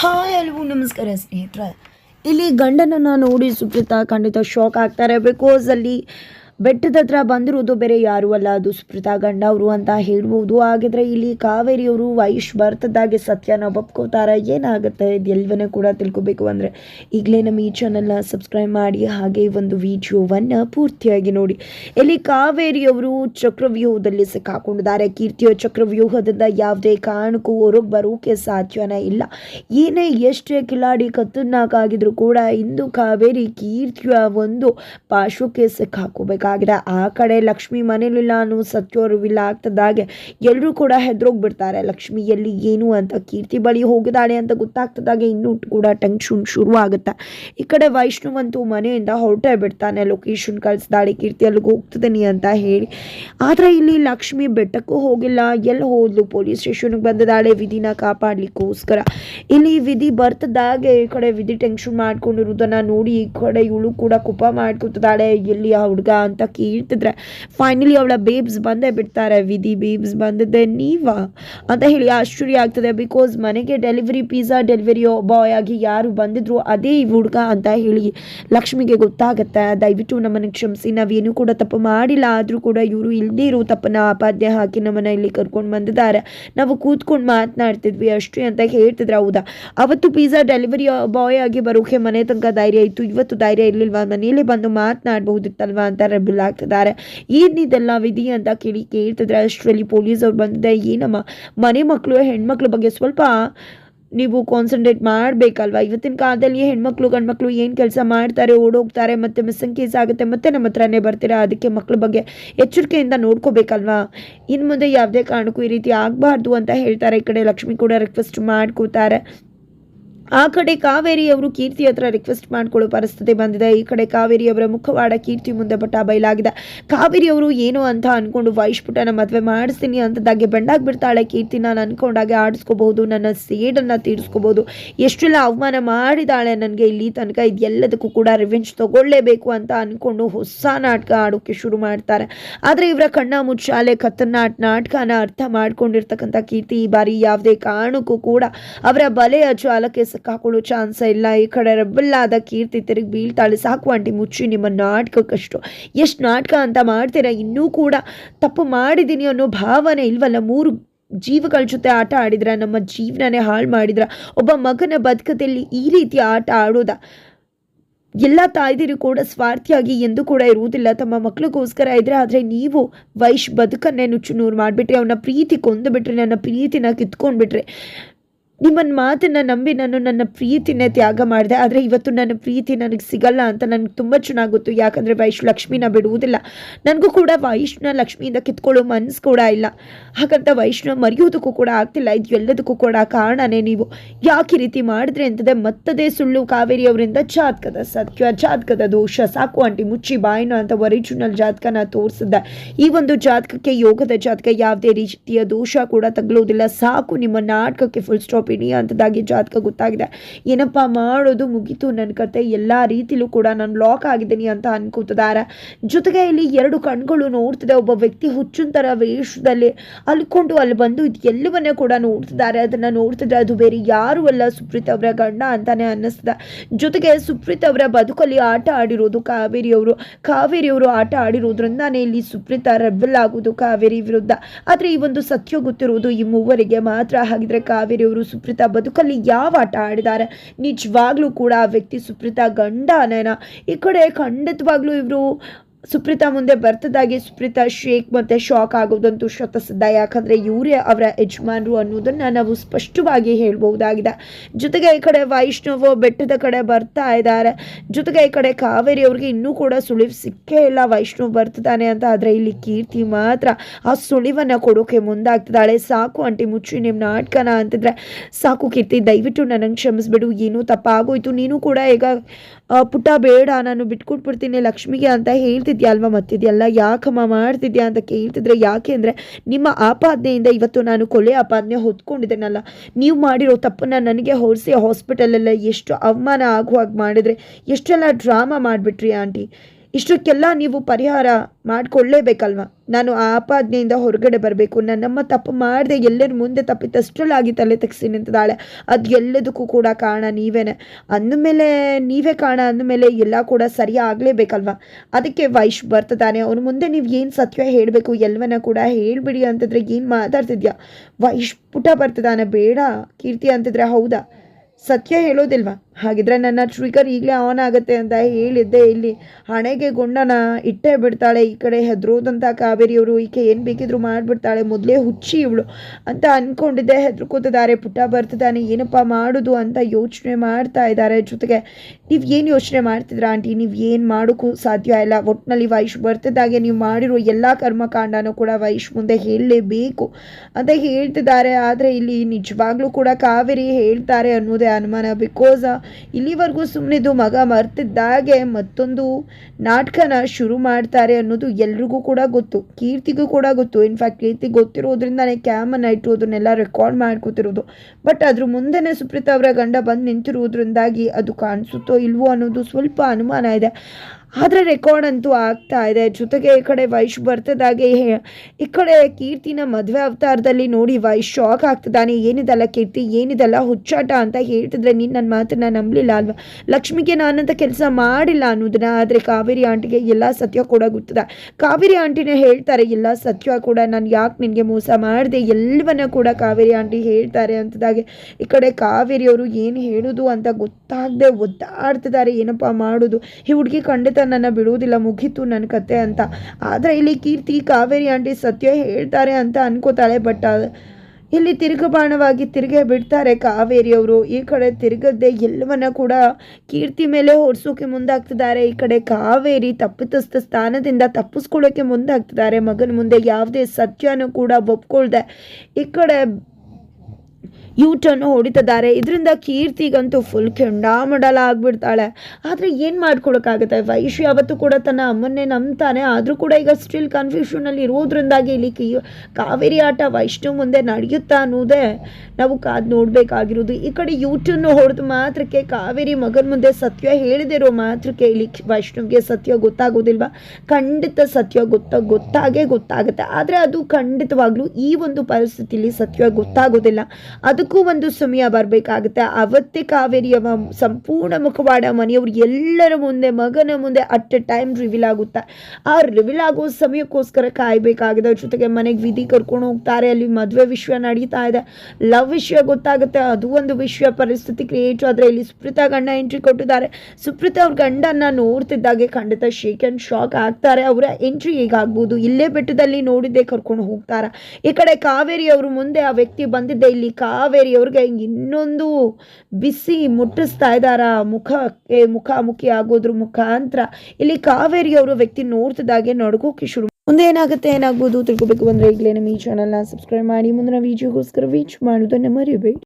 Hi ಹಲವು ನಮಸ್ಕಾರ ಸ್ನೇಹಿತರೆ. ಇಲ್ಲಿ ಗಂಡನನ್ನು ನೋಡಿ ಸುಪ್ರೀತಾ ಖಂಡಿತ ಶಾಕ್ ಆಗ್ತಾರೆ ಬಿಕಾಸ್ ಅಲ್ಲಿ ಬೆಟ್ಟದ ಹತ್ರ ಬಂದಿರೋದು ಬೇರೆ, ಯಾರು ಅಲ್ಲ, ಅದು ಗಂಡ ಅವರು ಅಂತ ಹೇಳ್ಬೋದು. ಹಾಗಿದ್ರೆ ಇಲ್ಲಿ ಕಾವೇರಿಯವರು ವೈಶ್ ಬರ್ತದಾಗೆ ಸತ್ಯನ ಒಪ್ಕೋತಾರ? ಏನಾಗುತ್ತೆ? ಇದು ಎಲ್ಲವನ್ನ ಕೂಡ ತಿಳ್ಕೊಬೇಕು ಅಂದರೆ ಈಗಲೇ ನಮ್ಮ ಈ ಚಾನಲ್ನ ಸಬ್ಸ್ಕ್ರೈಬ್ ಮಾಡಿ, ಹಾಗೆ ಒಂದು ವಿಡಿಯೋವನ್ನು ಪೂರ್ತಿಯಾಗಿ ನೋಡಿ. ಇಲ್ಲಿ ಕಾವೇರಿಯವರು ಚಕ್ರವ್ಯೂಹದಲ್ಲಿ ಸಿಕ್ಕಾಕೊಂಡಿದ್ದಾರೆ. ಕೀರ್ತಿಯ ಚಕ್ರವ್ಯೂಹದಿಂದ ಯಾವುದೇ ಕಾರಣಕ್ಕೂ ಹೊರಗೆ ಬರೋಕೆ ಸಾಧ್ಯನೇ ಇಲ್ಲ. ಏನೇ ಎಷ್ಟೇ ಕಿಲಾಡಿ ಕತ್ತನ್ನಾಕಾಗಿದ್ರು ಕೂಡ ಇಂದು ಕಾವೇರಿ ಕೀರ್ತಿಯ ಒಂದು ಪಾರ್ಶ್ವಕ್ಕೆ ಸಿಕ್ಕಾಕೋಬೇಕಾಗಿದೆ ಆ ಕಡೆ ಲಕ್ಷ್ಮಿ ಮನೇಲಿಲ್ಲ ಅನ್ನೋ ಸತ್ಯೋರುವಿಲ್ಲ ಆಗ್ತದಾಗೆ ಎಲ್ಲರೂ ಕೂಡ ಹೆದರೋಗ್ಬಿಡ್ತಾರೆ. ಲಕ್ಷ್ಮಿ ಎಲ್ಲಿ ಏನು ಅಂತ ಕೀರ್ತಿ ಬಳಿ ಹೋಗಿದ್ದಾಳೆ ಅಂತ ಗೊತ್ತಾಗ್ತದಾಗೆ ಇನ್ನೂ ಕೂಡ ಟೆನ್ಷನ್ ಶುರು ಆಗುತ್ತೆ ಈ ಕಡೆ ವೈಷ್ಣುವಂತೂ ಮನೆಯಿಂದ ಹೊರಟೇ ಬಿಡ್ತಾನೆ. ಲೊಕೇಶನ್ ಕಳಿಸ್ದಾಳೆ, ಕೀರ್ತಿ ಅಲ್ಲಿಗೆ ಹೋಗ್ತಿದ್ದೀನಿ ಅಂತ ಹೇಳಿ. ಆದರೆ ಇಲ್ಲಿ ಲಕ್ಷ್ಮಿ ಬೆಟ್ಟಕ್ಕೂ ಹೋಗಿಲ್ಲ. ಎಲ್ಲಿ ಹೋದ್ಲು? ಪೊಲೀಸ್ ಸ್ಟೇಷನ್ಗೆ ಬಂದಿದ್ದಾಳೆ. ವಿಧಿನ ಕಾಪಾಡಲಿಕ್ಕೋಸ್ಕರ. ಇಲ್ಲಿ ವಿಧಿ ಬರ್ತದಾಗೆ ಈ ಕಡೆ ವಿಧಿ ಟೆನ್ಷನ್ ಮಾಡ್ಕೊಂಡಿರೋದನ್ನ ನೋಡಿ ಈ ಕಡೆ ಇವಳು ಕೂಡ ಕುಪ ಮಾಡ್ಕೊತಿದ್ದಾಳೆ. ಎಲ್ಲಿ ಆ ಹುಡುಗ ಅಂತ ಕೇಳ್ತಿದ್ರೆ ಫೈನಲಿ ಅವಳ ಬೇಬ್ಸ್ ಬಂದೇ ಬಿಡ್ತಾರೆ. ವಿಧಿ ಬೇಬ್ಸ್ ಬಂದಿದ್ದೆ, ನೀವಾ? ಅಂತ ಹೇಳಿ ಆಶ್ಚರ್ಯ ಆಗ್ತದೆ. ಬಿಕಾಸ್ ಮನೆಗೆ ಡೆಲಿವರಿ ಪಿಜ್ಜಾ ಡೆಲಿವರಿ ಬಾಯ್ ಆಗಿ ಯಾರು ಬಂದಿದ್ರು ಅದೇ ಈ ಹುಡುಗ ಅಂತ ಹೇಳಿ ಲಕ್ಷ್ಮಿಗೆ ಗೊತ್ತಾಗುತ್ತೆ. ದಯವಿಟ್ಟು ನಮ್ಮನ್ನು ಕ್ಷಮಿಸಿ. ನಾವೇನು ಕೂಡ ತಪ್ಪು ಮಾಡಿಲ್ಲ. ಆದರೂ ಕೂಡ ಇವರು ಇಲ್ಲದೇ ಇರೋ ತಪ್ಪನ್ನ ಆಪಾದ್ಯ ಹಾಕಿ ನಮ್ಮನ್ನ ಇಲ್ಲಿ ಕರ್ಕೊಂಡು ಬಂದಿದ್ದಾರೆ. ನಾವು ಕೂತ್ಕೊಂಡು ಮಾತನಾಡ್ತಿದ್ವಿ ಅಷ್ಟೇ ಅಂತ ಹೇಳ್ತಿದ್ರೆ. ಹೌದಾ? ಅವತ್ತು ಪಿಜ್ಜಾ ಡೆಲಿವರಿ ಬಾಯ್ ಆಗಿ ಬರೋಕೆ ಮನೆ ತನಕ ಧೈರ್ಯ ಇತ್ತು. ಇವತ್ತು ಧೈರ್ಯ ಇರ್ಲಿಲ್ವಾ? ಮನೆಯಲ್ಲೇ ಬಂದು ಮಾತನಾಡಬಹುದಿತ್ತಲ್ವಾ ಅಂತ ರೆಬಲ್ ಆಗ್ತಿದ್ದಾರೆ ಏನಿದೆಲ್ಲ ವಿಧಿ ಅಂತ ಕೇಳಿ ಕೇಳ್ತಿದ್ರೆ ಅಷ್ಟರಲ್ಲಿ ಪೊಲೀಸ್ ಅವ್ರು ಬಂದಿದೆ. ಏನಮ್ಮ? ಮನೆ ಮಕ್ಕಳು ಹೆಣ್ಮಕ್ಳ ಬಗ್ಗೆ ಸ್ವಲ್ಪ ನೀವು ಕಾನ್ಸಂಟ್ರೇಟ್ ಮಾಡಬೇಕಲ್ವಾ? ಇವತ್ತಿನ ಕಾಲದಲ್ಲಿ ಹೆಣ್ಮಕ್ಳು, ಗಂಡ್ಮಕ್ಳು ಏನು ಕೆಲಸ ಮಾಡ್ತಾರೆ, ಓಡೋಗ್ತಾರೆ, ಮತ್ತು ಮಿಸ್ಸಿಂಗ್ ಕೇಸ್ ಆಗುತ್ತೆ, ಮತ್ತೆ ನಮ್ಮ ಹತ್ರನೇ ಬರ್ತೀರಾ? ಅದಕ್ಕೆ ಮಕ್ಕಳ ಬಗ್ಗೆ ಎಚ್ಚರಿಕೆಯಿಂದ ನೋಡ್ಕೋಬೇಕಲ್ವಾ? ಇನ್ನು ಮುಂದೆ ಯಾವುದೇ ಕಾರಣಕ್ಕೂ ಈ ರೀತಿ ಆಗಬಾರ್ದು ಅಂತ ಹೇಳ್ತಾರೆ. ಈ ಕಡೆ ಲಕ್ಷ್ಮಿ ಕೂಡ ರಿಕ್ವೆಸ್ಟ್ ಮಾಡ್ಕೋತಾರೆ. ಆ ಕಡೆ ಕಾವೇರಿ ಅವರು ಕೀರ್ತಿ ಹತ್ರ ರಿಕ್ವೆಸ್ಟ್ ಮಾಡ್ಕೊಳ್ಳೋ ಪರಿಸ್ಥಿತಿ ಬಂದಿದೆ. ಈ ಕಡೆ ಕಾವೇರಿ ಅವರ ಮುಖವಾಡ ಕೀರ್ತಿ ಮುಂದೆ ಪಟ್ಟ ಬಯಲಾಗಿದೆ. ಕಾವೇರಿ ಅವರು ಏನು ಅಂತ ಅನ್ಕೊಂಡು ವಹಿಸ್ಬಿಟ್ಟನ ಮದುವೆ ಮಾಡಿಸ್ತೀನಿ ಅಂತದಾಗೆ ಬೆಂಡಾಗಿ ಬಿಡ್ತಾಳೆ. ಕೀರ್ತಿ ನಾನು ಅನ್ಕೊಂಡಾಗೆ ಆಡಿಸ್ಕೋಬಹುದು, ನನ್ನ ಸೇಡನ್ನು ತೀರಿಸ್ಕೋಬಹುದು. ಎಷ್ಟೆಲ್ಲ ಅವಮಾನ ಮಾಡಿದಾಳೆ ನನಗೆ ಇಲ್ಲಿ ತನಕ. ಇದೆಲ್ಲದಕ್ಕೂ ಕೂಡ ರಿವೆಂಜ್ ತಗೊಳ್ಳೇಬೇಕು ಅಂತ ಅನ್ಕೊಂಡು ಹೊಸ ನಾಟಕ ಆಡೋಕೆ ಶುರು ಮಾಡ್ತಾರೆ. ಆದರೆ ಇವರ ಕಣ್ಣ ಮುಚ್ಚಾಲೆ ಕತ್ತನಾಟ್ ನಾಟಕನ ಅರ್ಥ ಮಾಡ್ಕೊಂಡಿರ್ತಕ್ಕಂಥ ಕೀರ್ತಿ ಈ ಬಾರಿ ಯಾವುದೇ ಕಾರಣಕ್ಕೂ ಕೂಡ ಅವರ ಬಲೆಯ ಜಾಲಕ್ಕೆ ಸಿಕ್ಕಾಕೊಳ್ಳೋ ಚಾನ್ಸ ಇಲ್ಲ. ಈ ಕಡೆ ರಬ್ಬಲ್ಲಾದ ಕೀರ್ತಿ ತಿರುಗಿ ಬೀಳ್ತಾಳೆ. ಸಾಕು ಆಂಟಿ, ಮುಚ್ಚಿ ನಿಮ್ಮ ನಾಟಕಕ್ಕಷ್ಟು ಎಷ್ಟು ನಾಟಕ ಅಂತ ಮಾಡ್ತೀರಾ? ಇನ್ನೂ ಕೂಡ ತಪ್ಪು ಮಾಡಿದ್ದೀನಿ ಅನ್ನೋ ಭಾವನೆ ಇಲ್ವಲ್ಲ? ಮೂರು ಜೀವಗಳ ಜೊತೆ ಆಟ ಆಡಿದ್ರ? ನಮ್ಮ ಜೀವನನೇ ಹಾಳು ಮಾಡಿದ್ರ? ಒಬ್ಬ ಮಗನ ಬದುಕದಲ್ಲಿ ಈ ರೀತಿ ಆಟ ಆಡೋದ? ಎಲ್ಲ ತಾಯ್ದಿರು ಕೂಡ ಸ್ವಾರ್ಥಿಯಾಗಿ ಎಂದು ಕೂಡ ಇರುವುದಿಲ್ಲ. ತಮ್ಮ ಮಕ್ಕಳಿಗೋಸ್ಕರ ಇದ್ರೆ ಆದರೆ ನೀವು ವೈಶ್ ಬದುಕನ್ನೇ ನುಚ್ಚು ನೂರು ಮಾಡಿಬಿಟ್ರಿ. ಅವನ ಪ್ರೀತಿ ಕೊಂದುಬಿಟ್ರೆ. ನನ್ನ ಪ್ರೀತಿನ ಕಿತ್ಕೊಂಡ್ಬಿಟ್ರಿ. ನಿಮ್ಮನ್ನ ಮಾತನ್ನ ನಂಬಿ ನಾನು ನನ್ನ ಪ್ರೀತಿನೇ ತ್ಯಾಗ ಮಾಡಿದೆ. ಆದರೆ ಇವತ್ತು ನನ್ನ ಪ್ರೀತಿ ನನಗೆ ಸಿಗಲ್ಲ ಅಂತ ನನಗೆ ತುಂಬ ಚೆನ್ನಾಗಿ ಗೊತ್ತು ಯಾಕಂದರೆ ವೈಷ್ಣು ಲಕ್ಷ್ಮಿನ ಬಿಡುವುದಿಲ್ಲ. ನನಗೂ ಕೂಡ ವೈಷ್ಣ ಲಕ್ಷ್ಮಿಯಿಂದ ಕಿತ್ಕೊಳ್ಳೋ ಮನಸ್ಸು ಕೂಡ ಇಲ್ಲ. ಹಾಗಂತ ವೈಷ್ಣವ ಮರೆಯೋದಕ್ಕೂ ಕೂಡ ಆಗ್ತಿಲ್ಲ. ಇದು ಎಲ್ಲದಕ್ಕೂ ಕೂಡ ಕಾರಣನೇ ನೀವು. ಯಾಕೆ ರೀತಿ ಮಾಡಿದ್ರೆ ಅಂತದೆ ಮತ್ತದೇ ಸುಳ್ಳು ಕಾವೇರಿ ಅವರಿಂದ ಜಾತಕದ ಸತ್ಯ, ಜಾತಕದ ದೋಷ, ಸಾಕು ಆಂಟಿ ಮುಚ್ಚಿ ಬಾಯಿನ ಅಂತ ಒರಿಜಿನಲ್ ಜಾತಕನ ತೋರಿಸಿದ್ದೆ. ಈ ಒಂದು ಜಾತಕಕ್ಕೆ ಯೋಗದ ಜಾತಕ ಯಾವುದೇ ರೀತಿಯ ದೋಷ ಕೂಡ ತಗಲೋದಿಲ್ಲ ಸಾಕು ನಿಮ್ಮ ನಾಟಕಕ್ಕೆ ಫುಲ್ ಸ್ಟಾಪ್ ಇಡಿ ಅಂತದಾಗಿ ಜಾತಕ ಗೊತ್ತಾಗಿದೆ. ಏನಪ್ಪ ಮಾಡೋದು ಮುಗೀತು ನನ್ನ ಕತೆ ಎಲ್ಲ ರೀತಿಲೂ ಕೂಡ ನಾನು ಲಾಕ್ ಆಗಿದ್ದೀನಿ ಅಂತ ಅನ್ಕೋತಿದ್ದಾರೆ. ಜೊತೆಗೆ ಇಲ್ಲಿ ಎರಡು ಕಣ್ಗಳು ನೋಡ್ತಿದೆ. ಒಬ್ಬ ವ್ಯಕ್ತಿ ಹುಚ್ಚುಂತರ ವೇಷದಲ್ಲಿ ಅಲ್ಕೊಂಡು ಅಲ್ಲಿ ಬಂದು ಇದು ಎಲ್ಲವನ್ನ ಕೂಡ ನೋಡ್ತಿದ್ದಾರೆ. ಅದನ್ನ ನೋಡ್ತಿದ್ರೆ ಅದು ಬೇರೆ ಯಾರು ಅಲ್ಲ. ಸುಪ್ರೀತ್ ಅವರ ಗಂಡ ಅಂತಾನೆ ಅನ್ನಿಸ್ತದೆ. ಜೊತೆಗೆ ಸುಪ್ರೀತ್ ಅವರ ಬದುಕಲ್ಲಿ ಆಟ ಆಡಿರೋದು ಕಾವೇರಿಯವರು ಕಾವೇರಿಯವರು ಆಟ ಆಡಿರೋದ್ರಿಂದಾನೇ ಇಲ್ಲಿ ಸುಪ್ರೀತ ರೆಬಲ್ ಆಗೋದು ಕಾವೇರಿ ವಿರುದ್ಧ. ಆದರೆ ಈ ಒಂದು ಸತ್ಯ ಗೊತ್ತಿರುವುದು ಈ ಮೂವರಿಗೆ ಮಾತ್ರ. ಹಾಗಿದ್ರೆ ಕಾವೇರಿ ಅವರು ಸುಪ್ರೀತಾ ಬದುಕಲ್ಲಿ ಯಾವ ಆಟ ಆಡಿದ್ದಾರೆ? ನಿಜವಾಗ್ಲೂ ಕೂಡ ಆ ವ್ಯಕ್ತಿ ಸುಪ್ರೀತಾ ಗಂಡನೇನ ಈ ಕಡೆ ಖಂಡಿತವಾಗ್ಲೂ ಇವರು ಸುಪ್ರೀತಾ ಮುಂದೆ ಬರ್ತದಾಗಿ ಸುಪ್ರೀತಾ ಶೇಕ್ ಮತ್ತೆ ಶಾಕ್ ಆಗೋದಂತೂ ಶತಸಿದ್ಧ. ಯಾಕಂದ್ರೆ ಇವರೇ ಅವರ ಯಜಮಾನರು ಅನ್ನೋದನ್ನ ನಾವು ಸ್ಪಷ್ಟವಾಗಿ ಹೇಳ್ಬಹುದಾಗಿದೆ. ಜೊತೆಗೆ ಈ ಕಡೆ ವೈಷ್ಣವ ಬೆಟ್ಟದ ಕಡೆ ಬರ್ತಾ ಇದ್ದಾರೆ. ಜೊತೆಗೆ ಈ ಕಡೆ ಕಾವೇರಿ ಅವ್ರಿಗೆ ಇನ್ನೂ ಕೂಡ ಸುಳಿವು ಸಿಕ್ಕೇ ಇಲ್ಲ. ವೈಷ್ಣವ್ ಬರ್ತಿದ್ದಾನೆ ಅಂತ ಆದರೆ ಇಲ್ಲಿ ಕೀರ್ತಿ ಮಾತ್ರ ಆ ಸುಳಿವನ್ನ ಕೊಡೋಕೆ ಮುಂದಾಗ್ತಿದ್ದಾಳೆ. ಸಾಕು ಅಂಟಿ ಮುಚ್ಚಿ ನಿಮ್ಮ ನಾಟಕನ ಅಂತಿದ್ರೆ. ಸಾಕು ಕೀರ್ತಿ, ದಯವಿಟ್ಟು ನನಗೆ ಕ್ಷಮಿಸ್ಬಿಡು. ಏನೂ ತಪ್ಪಾಗೋಯ್ತು. ನೀನು ಕೂಡ ಈಗ ಪುಟ್ಟ ಬೇಡ. ನಾನು ಬಿಟ್ಕೊಟ್ಬಿಡ್ತೀನಿ ಲಕ್ಷ್ಮಿಗೆ ಅಂತ ಹೇಳ್ತಿದ್ಯಾ ಅಲ್ವಾ ಮತ್ತಿದೆಲ್ಲ ಯಾಕಮ್ಮ ಮಾಡ್ತಿದ್ಯಾ ಅಂತ ಕೇಳ್ತಿದ್ರೆ ಯಾಕೆ ಅಂದರೆ ನಿಮ್ಮ ಆಪಾದನೆಯಿಂದ ಇವತ್ತು ನಾನು ಕೊಲೆ ಆಪಾದನೆ ಹೊತ್ಕೊಂಡಿದ್ದೇನಲ್ಲ. ನೀವು ಮಾಡಿರೋ ತಪ್ಪನ್ನ ನನಗೆ ಹೊರಿಸಿ ಹಾಸ್ಪಿಟಲಲ್ಲ ಎಷ್ಟು ಅವಮಾನ ಆಗುವಾಗ ಮಾಡಿದ್ರೆ ಎಷ್ಟೆಲ್ಲ ಡ್ರಾಮಾ ಮಾಡಿಬಿಟ್ರಿ ಆಂಟಿ? ಇಷ್ಟಕ್ಕೆಲ್ಲ ನೀವು ಪರಿಹಾರ ಮಾಡಿಕೊಳ್ಳೇಬೇಕಲ್ವ? ನಾನು ಆ ಆಪಾದನೆಯಿಂದ ಹೊರಗಡೆ ಬರಬೇಕು. ನನ್ನಮ್ಮ ತಪ್ಪು ಮಾಡದೆ ಎಲ್ಲರ ಮುಂದೆ ತಪ್ಪಿತಷ್ಟರಲ್ಲಾಗಿ ತಲೆ ತಗ್ಸಿ ನಿಂತಿದ್ದಾಳೆ. ಅದು ಎಲ್ಲದಕ್ಕೂ ಕೂಡ ಕಾರಣ ನೀವೇನೆ. ಅಂದಮೇಲೆ ನೀವೇ ಕಾರಣ ಅಂದಮೇಲೆ ಎಲ್ಲ ಕೂಡ ಸರಿ ಆಗಲೇಬೇಕಲ್ವ? ಅದಕ್ಕೆ ವೈಶ್ ಬರ್ತದಾನೆ ಅವನು ಮುಂದೆ ನೀವು ಏನು ಸತ್ಯ ಹೇಳಬೇಕು ಎಲ್ಲವನ್ನ ಕೂಡ ಹೇಳಿಬಿಡಿ ಅಂತಂದರೆ ಏನು ಮಾತಾಡ್ತಿದ್ಯಾ? ವೈಶ್ ಪುಟ ಬರ್ತದಾನೆ ಬೇಡ ಕೀರ್ತಿ ಅಂತಿದ್ರೆ ಹೌದಾ? ಸತ್ಯ ಹೇಳೋದಿಲ್ವಾ? ಹಾಗಿದ್ರೆ ನನ್ನ ಟ್ರಿಗರ್ ಈಗಲೇ ಆನ್ ಆಗುತ್ತೆ ಅಂತ ಹೇಳಿದ್ದೆ. ಇಲ್ಲಿ ಹಣೆಗೆ ಗುಂಡನ ಇಟ್ಟೇ ಬಿಡ್ತಾಳೆ. ಈ ಕಡೆ ಹೆದ್ರೋದಂತ ಕಾವೇರಿಯವರು ಈಕೆ ಏನು ಬೇಕಿದ್ರು ಮಾಡಿಬಿಡ್ತಾಳೆ. ಮೊದಲೇ ಹುಚ್ಚಿ ಇವಳು ಅಂತ ಅಂದ್ಕೊಂಡಿದ್ದೆ ಹೆದರ್ಕೋತಿದ್ದಾರೆ. ಪುಟ್ಟ ಬರ್ತಿದ್ದಾನೆ. ಏನಪ್ಪ ಮಾಡೋದು ಅಂತ ಯೋಚನೆ ಮಾಡ್ತಾ ಇದ್ದಾರೆ. ಜೊತೆಗೆ ನೀವು ಏನು ಯೋಚನೆ ಮಾಡ್ತಿದ್ರ ಆಂಟಿ? ನೀವು ಏನು ಮಾಡೋಕ್ಕೂ ಸಾಧ್ಯ ಇಲ್ಲ. ಒಟ್ಟಿನಲ್ಲಿ ವೈಶ್ ಬರ್ತಿದ್ದಾಗೆ ನೀವು ಮಾಡಿರೋ ಎಲ್ಲ ಕರ್ಮಕಾಂಡನೂ ಕೂಡ ವೈಶ್ ಮುಂದೆ ಹೇಳಲೇಬೇಕು ಅಂತ ಹೇಳ್ತಿದ್ದಾರೆ. ಆದರೆ ಇಲ್ಲಿ ನಿಜವಾಗ್ಲೂ ಕೂಡ ಕಾವೇರಿ ಹೇಳ್ತಾರೆ ಅನ್ನೋದೇ ಅನುಮಾನ. ಬಿಕಾಸ್ ಇಲ್ಲಿವರೆಗೂ ಸುಮ್ಮನಿದ್ದು ಮಗ ಮರ್ತಿದ್ದಾಗೆ ಮತ್ತೊಂದು ನಾಟಕನ ಶುರು ಮಾಡ್ತಾರೆ ಅನ್ನೋದು ಎಲ್ರಿಗೂ ಕೂಡ ಗೊತ್ತು. ಕೀರ್ತಿಗೂ ಕೂಡ ಗೊತ್ತು. ಇನ್ಫ್ಯಾಕ್ಟ್ ಕೀರ್ತಿ ಗೊತ್ತಿರೋದ್ರಿಂದಾನೇ ಕ್ಯಾಮನ್ನ ಇಟ್ಟು ಅದನ್ನೆಲ್ಲ ರೆಕಾರ್ಡ್ ಮಾಡ್ಕೋತಿರೋದು. ಬಟ್ ಅದ್ರ ಮುಂದೆನೇ ಸುಪ್ರೀತಾ ಅವರ ಗಂಡ ಬಂದು ನಿಂತಿರೋದ್ರಿಂದಾಗಿ ಅದು ಕಾಣಿಸುತ್ತೋ ಇಲ್ವೋ ಅನ್ನೋದು ಸ್ವಲ್ಪ ಅನುಮಾನ ಇದೆ. ಆದರೆ ರೆಕಾರ್ಡ್ ಅಂತೂ ಆಗ್ತಾ ಇದೆ. ಜೊತೆಗೆ ಈ ಕಡೆ ವೈಶ್ ಬರ್ತದಾಗೆ ಈ ಕಡೆ ಕೀರ್ತಿನ ಮದುವೆ ಅವತಾರದಲ್ಲಿ ನೋಡಿ ವೈಶ್ ಶಾಕ್ ಆಗ್ತದಾನೆ ಏನಿದಲ್ಲ ಕೀರ್ತಿ, ಏನಿದಲ್ಲ ಹುಚ್ಚಾಟ ಅಂತ ಹೇಳ್ತಿದ್ರೆ ನೀನು ನನ್ನ ಮಾತನ್ನ ನಂಬಲಿಲ್ಲ ಅಲ್ವಾ? ಲಕ್ಷ್ಮಿಗೆ ನಾನಂತ ಕೆಲಸ ಮಾಡಿಲ್ಲ ಅನ್ನೋದನ್ನ, ಆದರೆ ಕಾವೇರಿ ಆಂಟಿಗೆ ಎಲ್ಲ ಸತ್ಯ ಕೂಡ ಗೊತ್ತದ. ಕಾವೇರಿ ಆಂಟಿನೇ ಹೇಳ್ತಾರೆ, ಎಲ್ಲ ಸತ್ಯ ಕೂಡ ನಾನು ಯಾಕೆ ನಿನಗೆ ಮೋಸ ಮಾಡಿದೆ? ಎಲ್ಲವನ್ನ ಕೂಡ ಕಾವೇರಿ ಆಂಟಿ ಹೇಳ್ತಾರೆ ಅಂತದಾಗೆ. ಈ ಕಡೆ ಕಾವೇರಿಯವರು ಏನು ಹೇಳೋದು ಅಂತ ಗೊತ್ತಾಗದೆ ಒದ್ದಾಡ್ತಿದ್ದಾರೆ. ಏನಪ್ಪ ಮಾಡೋದು? ಈ ಹುಡುಗಿ ಖಂಡಿತ ನನ್ನ ಬಿಡುವುದಿಲ್ಲ, ಮುಗೀತು ನನ್ನ ಕತೆ ಅಂತ. ಆದರೆ ಇಲ್ಲಿ ಕೀರ್ತಿ, ಕಾವೇರಿ ಆಂಟಿ ಸತ್ಯ ಹೇಳ್ತಾರೆ ಅಂತ ಅನ್ಕೋತಾಳೆ, ಬಟ್ ಇಲ್ಲಿ ತಿರುಗುಬಾಣವಾಗಿ ತಿರುಗೇ ಬಿಡ್ತಾರೆ ಕಾವೇರಿಯವರು ಈ ಕಡೆ ತಿರುಗದ್ದೆ ಎಲ್ಲವನ್ನ ಕೂಡ ಕೀರ್ತಿ ಮೇಲೆ ಹೊಡ್ಸೋಕೆ ಮುಂದಾಗ್ತಿದ್ದಾರೆ. ಈ ಕಡೆ ಕಾವೇರಿ ತಪ್ಪಿತಸ್ಥ ಸ್ಥಾನದಿಂದ ತಪ್ಪಿಸ್ಕೊಳ್ಳೋಕೆ ಮುಂದಾಗ್ತಿದ್ದಾರೆ. ಮಗನ ಮುಂದೆ ಯಾವುದೇ ಸತ್ಯನೂ ಕೂಡ ಒಪ್ಕೊಳ್ದೆ ಈ ಕಡೆ ಯೂ ಹೊಡಿತಿದ್ದಾರೆ. ಇದರಿಂದ ಕೀರ್ತಿಗಂತೂ ಫುಲ್ ಕೆಂಡಾಮಡಲ ಆಗ್ಬಿಡ್ತಾಳೆ ಆದರೆ ಏನು ಮಾಡ್ಕೊಳಕ್ಕಾಗುತ್ತೆ? ವೈಶ್ಯ ಯಾವತ್ತೂ ಕೂಡ ತನ್ನ ಅಮ್ಮನ್ನೇ ನಂಬ್ತಾನೆ. ಆದರೂ ಕೂಡ ಈಗ ಸ್ಟಿಲ್ ಕನ್ಫ್ಯೂಷನಲ್ಲಿ ಇರೋದ್ರಿಂದಾಗಿ ಇಲ್ಲಿ ಕಿ, ಕಾವೇರಿ ಆಟ ವೈಷ್ಣು ಮುಂದೆ ನಡೆಯುತ್ತಾ ಅನ್ನೋದೇ ನಾವು ಕಾದು ನೋಡಬೇಕಾಗಿರೋದು. ಈ ಕಡೆ ಯೂ ಹೊಡೆದು ಮಾತ್ರಕ್ಕೆ ಕಾವೇರಿ ಮಗನ ಮುಂದೆ ಸತ್ಯ ಹೇಳಿದಿರೋ ಮಾತ್ರಕ್ಕೆ ಇಲ್ಲಿ ವೈಷ್ಣವ್ಗೆ ಸತ್ಯ ಗೊತ್ತಾಗೋದಿಲ್ವಾ? ಖಂಡಿತ ಸತ್ಯ ಗೊತ್ತ, ಗೊತ್ತಾಗೇ ಗೊತ್ತಾಗುತ್ತೆ. ಆದರೆ ಅದು ಖಂಡಿತವಾಗ್ಲೂ ಈ ಒಂದು ಪರಿಸ್ಥಿತಿಲಿ ಸತ್ಯ ಗೊತ್ತಾಗೋದಿಲ್ಲ. ಅದಕ್ಕೂ ಒಂದು ಸಮಯ ಬರಬೇಕಾಗುತ್ತೆ. ಅವತ್ತೇ ಕಾವೇರಿಯ ಸಂಪೂರ್ಣ ಮುಖವಾಡ ಮನೆಯವ್ರು ಎಲ್ಲರ ಮುಂದೆ, ಮಗನ ಮುಂದೆ ಅಟ್ ಎ ಟೈಮ್ ರಿವೀಲ್ ಆಗುತ್ತೆ. ಆ ರಿವೀಲ್ ಆಗೋ ಸಮಯಕ್ಕೋಸ್ಕರ ಕಾಯಬೇಕಾಗಿದೆ. ಜೊತೆಗೆ ಮನೆಗೆ ವಿಧಿ ಕರ್ಕೊಂಡು ಹೋಗ್ತಾರೆ. ಅಲ್ಲಿ ಮದುವೆ ವಿಷಯ ನಡೀತಾ ಇದೆ. ಲವ್ ವಿಷಯ ಗೊತ್ತಾಗುತ್ತೆ. ಅದು ಒಂದು ವಿಷಯ ಪರಿಸ್ಥಿತಿ ಕ್ರಿಯೇಟ್ ಆದರೆ ಇಲ್ಲಿ ಸುಪ್ರೀತಾ ಗಂಡ ಎಂಟ್ರಿ ಕೊಟ್ಟಿದ್ದಾರೆ. ಸುಪ್ರೀತಾ ಅವ್ರ ಗಂಡನ್ನ ನೋಡ್ತಿದ್ದಾಗೆ ಖಂಡಿತ ಶೇಕ್ ಆ್ಯಂಡ್ ಶಾಕ್ ಆಗ್ತಾರೆ. ಅವರ ಎಂಟ್ರಿ ಹೇಗಾಗ್ಬೋದು ಇಲ್ಲೇ ಬೆಟ್ಟದಲ್ಲಿ ನೋಡಿದ್ದೆ ಕರ್ಕೊಂಡು ಹೋಗ್ತಾರೆ? ಈ ಕಡೆ ಕಾವೇರಿ ಅವರು ಮುಂದೆ ಆ ವ್ಯಕ್ತಿ ಬಂದಿದ್ದೆ ಇಲ್ಲಿ ಕಾವೇರಿ ಅವ್ರಿಗೆ ಇನ್ನೊಂದು ಬಿಸಿ ಮುಟ್ಟಿಸ್ತಾ ಇದ್ದಾರ? ಮುಖಕ್ಕೆ ಮುಖಾಮುಖಿ ಆಗೋದ್ರ ಮುಖಾಂತರ. ಇಲ್ಲಿ ಕಾವೇರಿ ಅವರು ವ್ಯಕ್ತಿ ನೋಡ್ತಿದ್ದಾಗೆ ನಡ್ಕೋಕೆ ಶುರು ಮುಂದೆ ಏನಾಗುತ್ತೆ? ಏನಾಗ್ಬೋದು? ತಿಳ್ಕೊಬೇಕು ಬಂದರೆ ಈಗಲೇ ನಮ್ಮ ಈ ಚಾನಲ್ನ ಸಬ್ಸ್ಕ್ರೈಬ್ ಮಾಡಿ. ಮುಂದಿನ ವಿಡಿಯೋಗೋಸ್ಕರ ವೀಚ್ ಮಾಡೋದನ್ನು ಮರಿಬೇಡಿ